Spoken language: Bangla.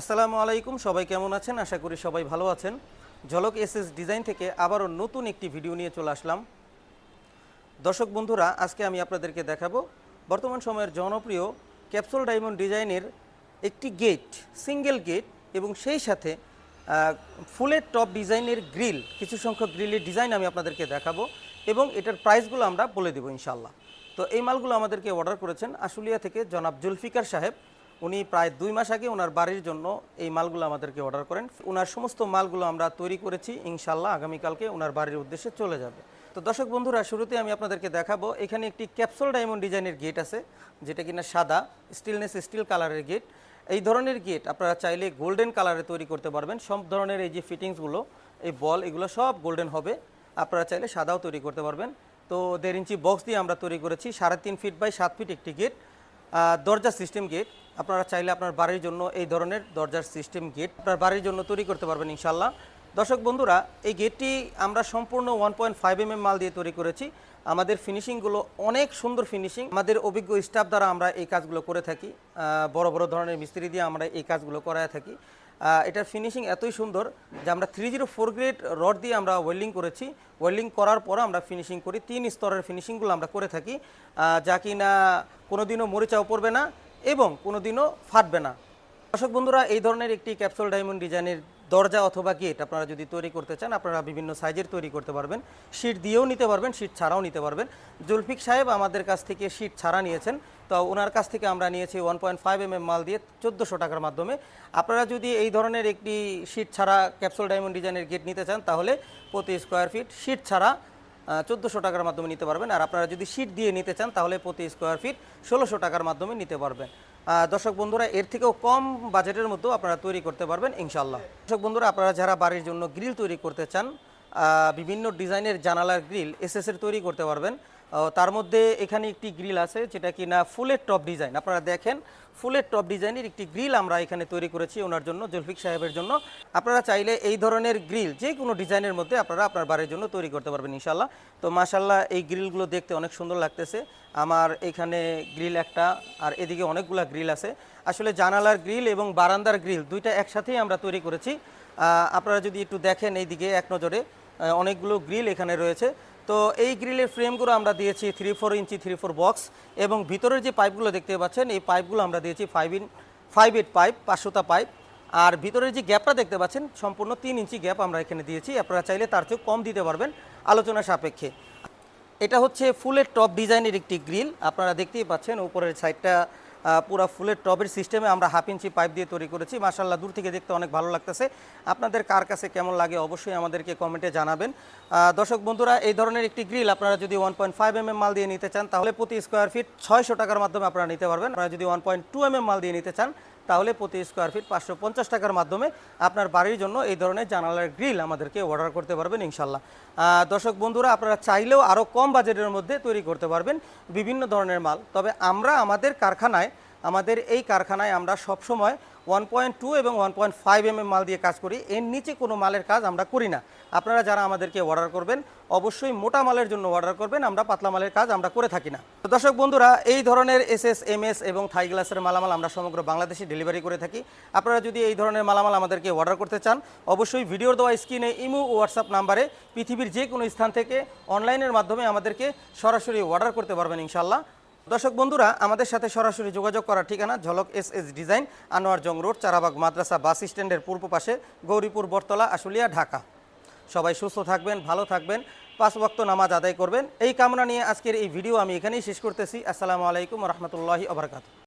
আসসালামু আলাইকুম, সবাই কেমন আছেন? আশা করি সবাই ভালো আছেন। ঝলক এস এস ডিজাইন থেকে আবারও নতুন একটি ভিডিও নিয়ে চলে আসলাম। দর্শক বন্ধুরা, আজকে আমি আপনাদেরকে দেখাবো বর্তমান সময়ের জনপ্রিয় ক্যাপসুল ডায়মন্ড ডিজাইনের একটি গেট, সিঙ্গেল গেট এবং সেই সাথে ফুলের টপ ডিজাইনের গ্রিল, কিছু সংখ্যক গ্রিলের ডিজাইন আমি আপনাদেরকে দেখাবো এবং এটার প্রাইসগুলো আমরা বলে দেবো ইনশাল্লাহ তো এই মালগুলো আমাদেরকে অর্ডার করেছেন আশুলিয়া থেকে জনাব জুলফিকার সাহেব। উনি প্রায় দুই মাস আগে ওনার বাড়ির জন্য এই মালগুলো আমাদেরকে অর্ডার করেন। ওনার সমস্ত মালগুলো আমরা তৈরি করেছি, ইনশাল্লাহ আগামীকালকে ওনার বাড়ির উদ্দেশ্যে চলে যাবে। তো দর্শক বন্ধুরা, শুরুতে আমি আপনাদেরকে দেখাবো, এখানে একটি ক্যাপসুল ডায়মন্ড ডিজাইনের গেট আছে, যেটা কিনা সাদা স্টিলনেস স্টিল কালারের গেট এই ধরনের গেট আপনারা চাইলে গোল্ডেন কালারে তৈরি করতে পারবেন। সব ধরনের এই যে ফিটিংসগুলো এই বল, এগুলো সব গোল্ডেন হবে। আপনারা চাইলে সাদাও তৈরি করতে পারবেন। তো দেড় ইঞ্চি বক্স দিয়ে আমরা তৈরি করেছি, সাড়ে তিন ফিট বাই সাত ফিট একটি গেট দরজা সিস্টেম গেট আপনারা চাইলে আপনার বাড়ির জন্য এই ধরনের দরজার সিস্টেম গেট আপনার বাড়ির জন্য তৈরি করতে পারবেন ইনশাল্লাহ দর্শক বন্ধুরা, এই গেটটি আমরা সম্পূর্ণ ওয়ান পয়েন্ট ফাইভ এম মাল দিয়ে তৈরি করেছি। আমাদের ফিনিশিংগুলো অনেক সুন্দর ফিনিশিং আমাদের অভিজ্ঞ স্টাফ দ্বারা আমরা এই কাজগুলো করে থাকি। বড় বড় ধরনের মিস্ত্রি দিয়ে আমরা এই কাজগুলো করায় থাকি। এটার ফিনিশিং এতই সুন্দর যে আমরা three zero four grade rod দিয়ে আমরা ওয়েল্ডিং করেছি। ওয়েল্ডিং করার পর আমরা ফিনিশিং করি। তিন স্তরের ফিনিশিংগুলো আমরা করে থাকি। যা কিনা কোনোদিনও মরিচাও পড়বে না এবং কোনো দিনও ফাটবে না। দর্শক বন্ধুরা, এই ধরনের একটি ক্যাপসুল ডায়মন্ড ডিজাইনের দরজা অথবা গেট আপনারা যদি তৈরি করতে চান, আপনারা বিভিন্ন সাইজের তৈরি করতে পারবেন। শীট দিয়েও নিতে পারবেন শীট ছাড়াও নিতে পারবেন। জুলফিক সাহেব আমাদের কাছ থেকে শীট ছাড়া নিয়েছেন। তো ওনার কাছ থেকে আমরা নিয়েছি ওয়ান পয়েন্ট ফাইভ এম মাল দিয়ে চোদ্দোশো টাকার মাধ্যমে। আপনারা যদি এই ধরনের একটি শীট ছাড়া ক্যাপসুল ডায়মন্ড ডিজাইনের গেট নিতে চান, তাহলে প্রতি স্কোয়ার ফিট শীট ছাড়া চোদ্দোশো টাকার মাধ্যমে নিতে পারবেন। আর আপনারা যদি শীট দিয়ে নিতে চান, তাহলে প্রতি স্কোয়ার ফিট ষোলোশো টাকার মাধ্যমে নিতে পারবেন। দর্শক বন্ধুরা, এর থেকেও কম বাজেটের মধ্যেও আপনারা তৈরি করতে পারবেন ইনশাল্লাহ দর্শক বন্ধুরা, আপনারা যারা বাড়ির জন্য গ্রিল তৈরি করতে চান বিভিন্ন ডিজাইনের জানালার গ্রিল এস এর তৈরি করতে পারবেন। তার মধ্যে এখানে একটি গ্রিল আছে, যেটা কি না ফুলের টপ ডিজাইন। আপনারা দেখেন, ফুলের টপ ডিজাইনের একটি গ্রিল আমরা এখানে তৈরি করেছি ওনার জন্য, জলফিক সাহেবের জন্য। আপনারা চাইলে এই ধরনের গ্রিল, যে কোনো ডিজাইনের মধ্যে আপনারা আপনার বাড়ির জন্য তৈরি করতে পারবেন ইনশাল্লাহ তো মাশাল্লাহ এই গ্রিলগুলো দেখতে অনেক সুন্দর লাগতেছে। আমার এখানে গ্রিল একটা, আর এদিকে অনেকগুলা গ্রিল আছে। আসলে জানালার গ্রিল এবং বারান্দার গ্রিল দুইটা একসাথেই আমরা তৈরি করেছি। আপনারা যদি একটু দেখেন এইদিকে এক নজরে অনেকগুলো গ্রিল এখানে রয়েছে। তো এই গ্রিলের ফ্রেমগুলো আমরা দিয়েছি three four inch three four box এবং ভিতরের যে পাইপগুলো দেখতে পাচ্ছেন, এই পাইপগুলো আমরা দিয়েছি five in five eight pipe পাঁচশোতা pipe আর ভিতরের যে গ্যাপটা দেখতে পাচ্ছেন, সম্পূর্ণ তিন ইঞ্চি গ্যাপ আমরা এখানে দিয়েছি। আপনারা চাইলে তার চেয়েও কম দিতে পারবেন আলোচনা সাপেক্ষে। এটা হচ্ছে ফুলের টপ ডিজাইনের একটি গ্রিল। আপনারা দেখতেই পাচ্ছেন, উপরের সাইডটা পুরো ফুলের টবের সিস্টেমে আমরা হাফ ইঞ্চি পাইপ দিয়ে তৈরি করেছি। মাসাল্লাহ দূর থেকে দেখতে অনেক ভালো লাগতেছে। আপনাদের কার কাছে কেমন লাগে অবশ্যই আমাদেরকে কমেন্টে জানাবেন। দর্শক বন্ধুরা, এই ধরনের একটি গ্রিল আপনারা যদি ওয়ান পয়েন্ট ফাইভ এম মাল দিয়ে নিতে চান, তাহলে প্রতি স্কোয়ার ফিট ছয়শো টাকার মাধ্যমে আপনারা নিতে পারবেন। আপনারা যদি ওয়ান পয়েন্ট টু এম মাল দিয়ে নিতে চান তাহলে প্রতি স্কোয়ার ফিট পাঁচশো পঞ্চাশ টাকার মাধ্যমে আপনার বাড়ির জন্য এই ধরনের জানালার গ্রিল আমাদেরকে অর্ডার করতে পারবেন ইনশাল্লাহ। দর্শক বন্ধুরা, আপনারা চাইলেও আরও কম বাজেটের মধ্যে তৈরি করতে পারবেন বিভিন্ন ধরনের মাল। তবে আমরা আমাদের কারখানায়, আমাদের এই কারখানায় আমরা সবসময় ওয়ান পয়েন্ট টু এবং ওয়ান পয়েন্ট ফাইভ এম মাল দিয়ে কাজ করি, এর নিচে কোনো মালের কাজ আমরা করি না। আপনারা যারা আমাদেরকে অর্ডার করবেন, অবশ্যই মোটা মালের জন্য অর্ডার করবেন, আমরা পাতলা মালের কাজ আমরা করে থাকি না। তো দর্শক বন্ধুরা, এই ধরনের এস এস এম এস এবং থাই গ্লাসের মালামাল আমরা সমগ্র বাংলাদেশে ডেলিভারি করে থাকি। আপনারা যদি এই ধরনের মালামাল আমাদেরকে অর্ডার করতে চান, অবশ্যই ভিডিওর দেওয়া স্ক্রিনে ইমো হোয়াটসঅ্যাপ নাম্বারে পৃথিবীর যে কোনো স্থান থেকে অনলাইনের মাধ্যমে আমাদেরকে সরাসরি অর্ডার করতে পারবেন ইনশাল্লাহ দর্শক বন্ধুরা, আমাদের সাথে সরাসরি যোগাযোগ করার ঠিকানা Jhalak S S design, Anwar Jung road, Charabag মাদ্রাসা বাস স্ট্যান্ডের পূর্ব পাশে, গৌরীপুর, বটতলা, আশুলিয়া, ঢাকা। সবাই সুস্থ থাকবেন, ভালো থাকবেন, পাঁচ বক্ত নামাজ আদায় করবেন। এই কামনা নিয়ে আজকের এই ভিডিও আমি এখানেই শেষ করতেছি। আসসালামু আলাইকুম রহমতুল্লাহি আবরকাত